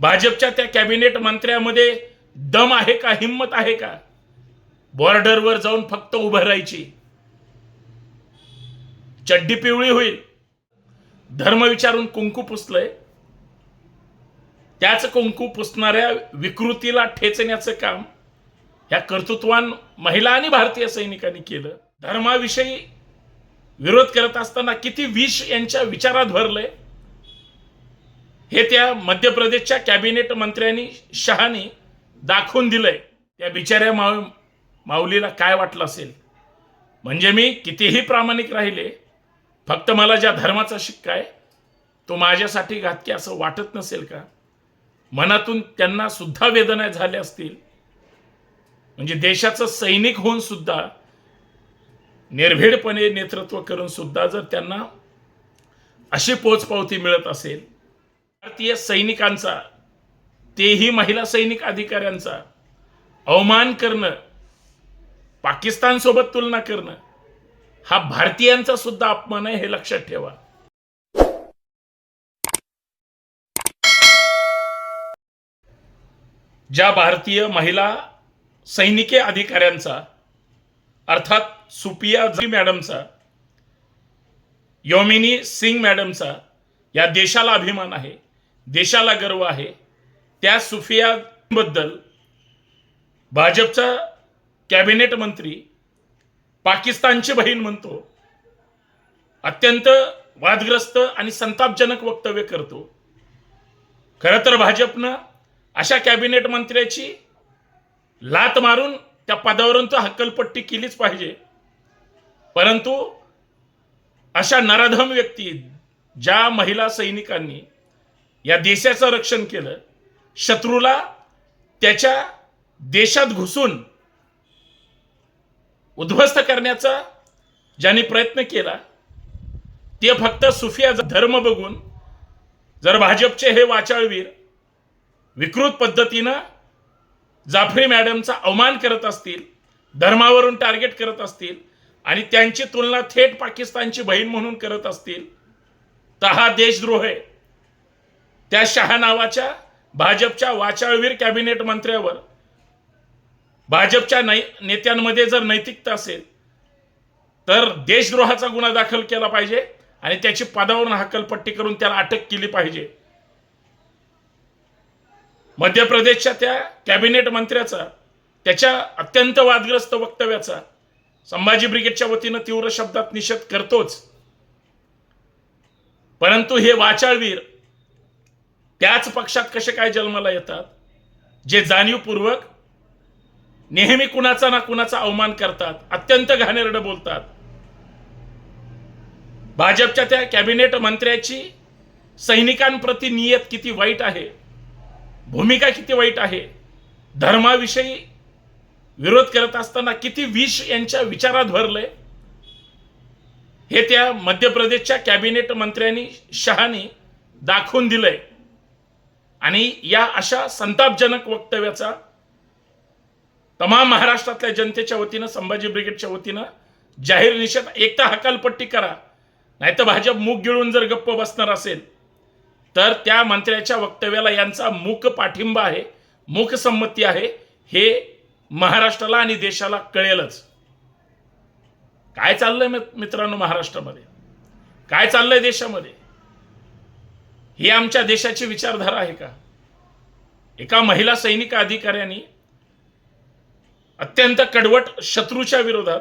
भाजपच्या त्या कॅबिनेट मंत्र्यामध्ये दम आहे का हिंमत आहे का? बॉर्डरवर जाऊन फक्त उभं राहायची. चड्डी पिवळी होईल. धर्म विचारून कुंकू पुसलंय. त्याच कुंकू पुसणाऱ्या विकृतीला ठेचण्याचं काम ह्या कर्तृत्वान महिला आणि भारतीय सैनिकांनी केलं. धर्माविषयी विरोध करत असताना किती विष यांच्या विचारात भरलंय. हे त्या मध्य प्रदेशच्या कॅबिनेट मंत्र्यांनी शहानी दाखवून दिलंय. त्या बिचाऱ्या माऊ माऊलीला काय वाटलं असेल? म्हणजे मी कितीही प्रामाणिक राहिले फक्त मला ज्या धर्माचा शिक्का आहे तो माझ्यासाठी घातकी असं वाटत नसेल का? मनातून त्यांना सुद्धा वेदना झाल्या असतील. म्हणजे देशाचं सैनिक होऊन सुद्धा निर्भीडपणे नेतृत्व करून सुद्धा जर त्यांना अशी पोचपावती मिळत असेल भारतीय सैनिकांचा तेही महिला सैनिक अधिकाऱ्यांचा अवमान करणं पाकिस्तानसोबत तुलना करणं हा भारतीयांचा सुद्धा अपमान आहे हे लक्षात ठेवा. ज्या भारतीय महिला सैनिकी अधिकाऱ्यांचा अर्थात सुपिया जी मॅडमचा योमिनी सिंग मॅडमचा या देशाला अभिमान आहे देशाला गर्व आहे. त्या सुफियाबद्दल भाजपचा कॅबिनेट मंत्री पाकिस्तानची बहीण म्हणतो अत्यंत वादग्रस्त आणि संतापजनक वक्तव्य करतो. खरं तर भाजपनं अशा कॅबिनेट मंत्र्याची लात मारून त्या पदावरून तर हक्कलपट्टी केलीच पाहिजे. परंतु अशा नराधम व्यक्ती ज्या महिला सैनिकांनी या देशाचं रक्षण केलं. शत्रूला त्याच्या देशात घुसून उद्ध्वस्त करण्याचा ज्यांनी प्रयत्न केला ते फक्त सुफिया धर्म बघून जर भाजपचे हे वाचाळवीर विकृत पद्धतीनं जाफरी मॅडमचा अवमान करत असतील धर्मावरून टार्गेट करत असतील आणि त्यांची तुलना थेट पाकिस्तानची बहीण म्हणून करत असतील तर हा देशद्रोह आहे. त्या शहा नावाच्या भाजपच्या वाचाळवीर कॅबिनेट मंत्र्यावर. भाजपच्या नै नेत्यांमध्ये जर नैतिकता असेल तर देशद्रोहाचा गुन्हा दाखल केला पाहिजे आणि त्याची पदावरून हकलपट्टी करून त्याला अटक केली पाहिजे. मध्य प्रदेशच्या त्या कॅबिनेट मंत्र्याचा त्याच्या अत्यंत वादग्रस्त वक्तव्याचा संभाजी ब्रिगेडच्या वतीनं तीव्र शब्दात निषेध करतोच. परंतु हे वाचाळवीर त्याच पक्षात कसे काय जन्माला येतात? जे जाणीवपूर्वक नेहमी कुणाचा ना कुणाचा अवमान करतात अत्यंत घाणेरडं बोलतात. भाजपच्या त्या कॅबिनेट मंत्र्याची सैनिकांप्रती नियत किती वाईट आहे भूमिका किती वाईट आहे धर्माविषयी विरोध करत असताना किती विष यांच्या विचारात भरलंय हे त्या मध्य प्रदेशच्या कॅबिनेट मंत्र्यांनी शहानी दाखवून दिलंय. आणि या अशा संतापजनक वक्तव्याचा तमाम महाराष्ट्रातल्या जनतेच्या वतीनं संभाजी ब्रिगेडच्या वतीनं जाहीर निषेध. एकदा हकालपट्टी करा नाही तर भाजप मूग गिळून जर गप्प बसणार असेल तर त्या मंत्र्याच्या वक्तव्याला यांचा मूक पाठिंबा आहे मूक संमती आहे हे महाराष्ट्राला आणि देशाला कळेलच. काय चाललंय मित्रांनो महाराष्ट्रामध्ये? काय चाललंय देशामध्ये? ही आमच्या देशाची विचारधारा आहे का? एका महिला सैनिक अधिकाऱ्यांनी अत्यंत कडवट शत्रूच्या विरोधात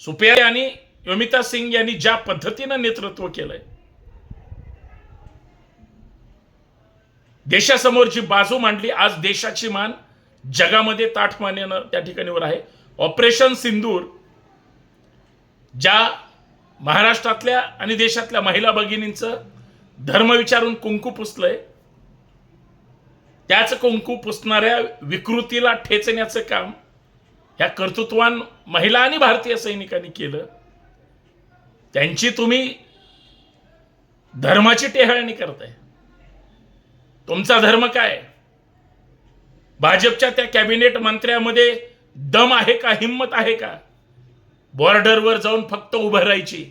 सुप्रिया आणि योमिता सिंग यांनी ज्या पद्धतीनं नेतृत्व केलंय देशासमोर जी बाजू मांडली आज देशाची मान जगामध्ये ताठ त्या ठिकाणीवर आहे. ऑपरेशन सिंदूर ज्या महाराष्ट्रातल्या आणि देशातल्या महिला भगिनींचं धर्म विचारून कुंकू पुसलंय. त्याच कुंकू पुसणाऱ्या विकृतीला ठेचण्याचं काम ह्या कर्तृत्वान महिला आणि भारतीय सैनिकांनी केलं. त्यांची तुम्ही धर्माची टेहाळणी करताय. तुमचा धर्म काय? भाजपच्या त्या कॅबिनेट मंत्र्यामध्ये दम आहे का हिंमत आहे का? बॉर्डरवर जाऊन फक्त उभं राहायची.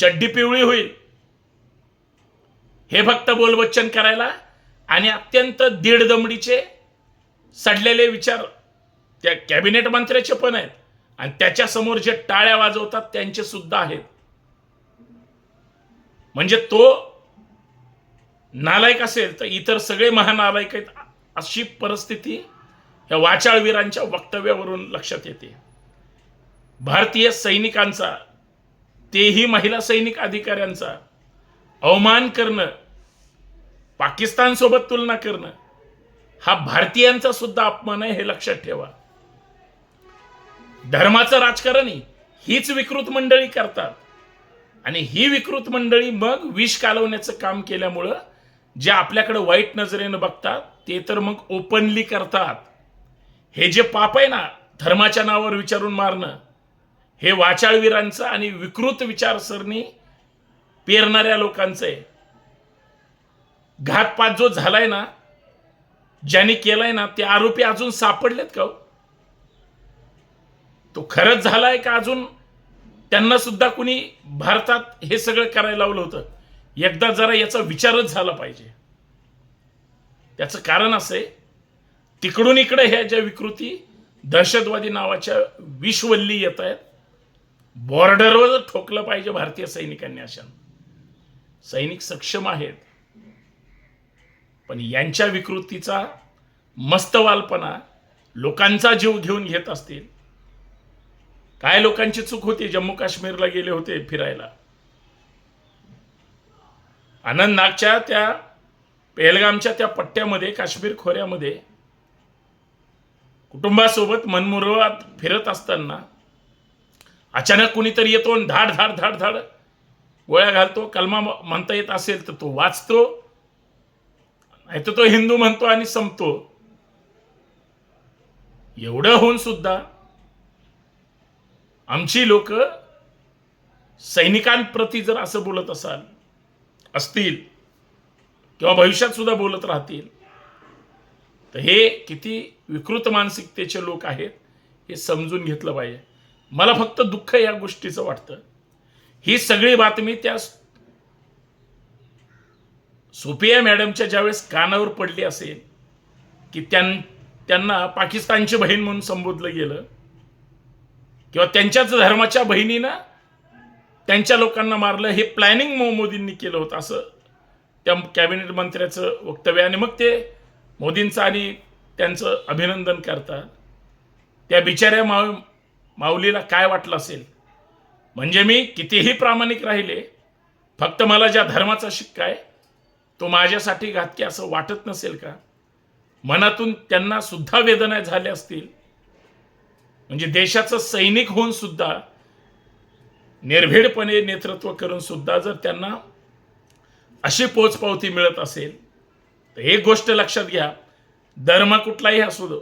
चड्डी पिवळी होईल. हे फक्त बोलवच्चन करायला आणि अत्यंत दीडदमडीचे सडलेले विचार त्या कॅबिनेट मंत्र्याचे पण आहेत. आणि त्याच्यासमोर जे टाळ्या वाजवतात त्यांचे सुद्धा आहेत. म्हणजे तो नालायक असेल तर इतर सगळे महानालायक आहेत अशी परिस्थिती या वाचाळवीरांच्या वक्तव्यावरून लक्षात येते. भारतीय सैनिकांचा तेही महिला सैनिक अधिकाऱ्यांचा अवमान करणं पाकिस्तानसोबत तुलना करणं हा भारतीयांचा सुद्धा अपमान आहे हे लक्षात ठेवा. धर्माचं राजकारण हीच विकृत मंडळी करतात. आणि ही विकृत मंडळी मग विष कालवण्याचं काम केल्यामुळं जे आपल्याकडे वाईट नजरेनं बघतात ते तर मग ओपनली करतात. हे जे पाप आहे ना धर्माच्या नावावर विचारून मारणं हे वाचाळवीरांचं आणि विकृत विचारसरणी पेरणाऱ्या लोकांचं आहे. घातपात जो झालाय ना ज्यांनी केलाय ना ते आरोपी अजून सापडलेत का हो? तो खरंच झालाय का अजून? त्यांना सुद्धा कुणी भारतात हे सगळं करायला लावलं होतं. एकदा जरा याचा विचारच झाला पाहिजे. त्याचं कारण असं आहे तिकडून इकडे ह्या ज्या विकृती दहशतवादी नावाच्या विषवल्ली येत आहेत बॉर्डरवर ठोकलं पाहिजे भारतीय सैनिकांनी अशा सैनिक सक्षम आहेत पण यांच्या विकृतीचा मस्तवालपणा लोकांचा जीव घेऊन घेत असतील. काय लोकांची चूक होती? जम्मू काश्मीरला गेले होते फिरायला. आनंदनागच्या त्या पेहलगामच्या त्या पट्ट्यामध्ये काश्मीर खोऱ्यामध्ये कुटुंबासोबत मनमुरवात फिरत असताना अचानक कुणीतरी येतो आणि धाड धाड धाड धाड गोळ्या घालतो कलमा म्हणता येत असेल तर तो वाचतो. नाही तर तो हिंदू म्हणतो आणि संपतो. एवढं होऊन सुद्धा आमची लोक सैनिकांप्रती जर असं बोलत असाल असतील किंवा भविष्यात सुद्धा बोलत राहतील तर हे किती विकृत मानसिकतेचे लोक आहेत हे समजून घेतलं पाहिजे. मला फक्त दुःख या गोष्टीचं वाटतं. ही सगळी बातमी त्या सोफिया मॅडमच्या ज्यावेळेस कानावर पडली असेल की त्यां त्यांना पाकिस्तानची बहीण म्हणून संबोधलं गेलं किंवा त्यांच्याच धर्माच्या बहिणीनं त्यांच्या लोकांना मारलं हे प्लॅनिंग मोदींनी केलं होतं असं त्या कॅबिनेट मंत्र्याचं वक्तव्य आणि मग ते मोदींचं आणि त्यांचं अभिनंदन करतात त्या बिचाऱ्या माव माऊलीला काय वाटलं असेल? म्हणजे मी कितीही प्रामाणिक राहिले फक्त मला ज्या धर्माचा शिक्का आहे तो माझ्यासाठी घातकी असं वाटत नसेल का? मनातून त्यांना सुद्धा वेदना झाल्या असतील. म्हणजे देशाचं सैनिक होऊन सुद्धा निर्भीडपणे नेतृत्व करून सुद्धा जर त्यांना अशी पोचपावती मिळत असेल तर एक गोष्ट लक्षात घ्या धर्म कुठलाही असू दो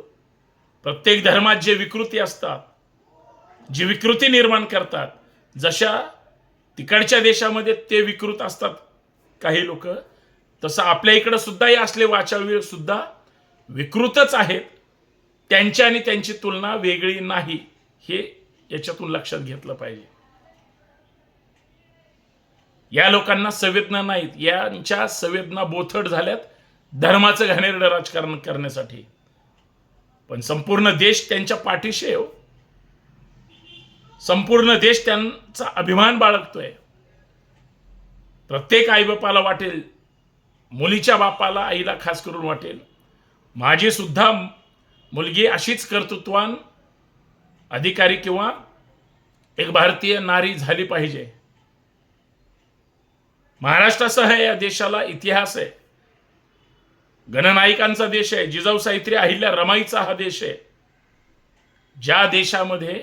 प्रत्येक धर्मात जे विकृती असतात जी विकृती निर्माण करतात जशा तिकडच्या देशामध्ये ते विकृत असतात काही लोक तसं आपल्या इकडं सुद्धाही असले वाचाळवीर सुद्धा विकृतच आहेत. त्यांची आणि त्यांची तुलना वेगळी नाही हे याच्यातून लक्षात घेतलं पाहिजे. या लोकांना संवेदना नाहीत यांच्या संवेदना बोथट झाल्यात धर्माचं घाणेरडं राजकारण करण्यासाठी. पण संपूर्ण देश त्यांच्या पाठीशी आहे हो. संपूर्ण देश त्यांचा अभिमान बाळगतोय. प्रत्येक आईबापाला वाटेल मुलीच्या बापाला आईला खास करून वाटेल. माझी सुद्धा मुलगी अशीच कर्तृत्वान अधिकारी किंवा एक भारतीय नारी झाली पाहिजे. महाराष्ट्रासह या देशाला इतिहास आहे. गणनायकांचा देश आहे जिजाऊ साहित्री अहिल्या रमाईचा हा देश आहे. ज्या देशामध्ये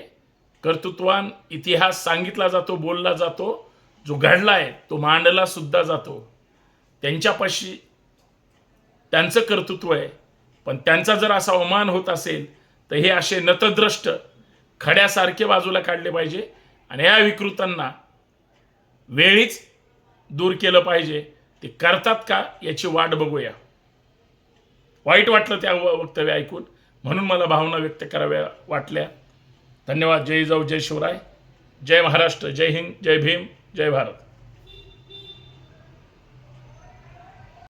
कर्तृत्वान इतिहास सांगितला जातो बोलला जातो जो घडला आहे तो मांडला सुद्धा जातो. त्यांच्यापाशी त्यांचं कर्तृत्व आहे. पण त्यांचा जर असा अवमान होत असेल तर हे असे नतद्रष्ट खड्यासारखे बाजूला काढले पाहिजे आणि या विकृतांना वेळीच दूर केलं पाहिजे. ते करतात का याची वाट बघूया. वाईट वाटलं त्या व- वक्तव्य ऐकून. म्हणून मला भावना व्यक्त कराव्या वाटल्या. धन्यवाद. जय जाऊ जय शिवराय. जय महाराष्ट्र. जय हिंद. जय भीम. जय भारत.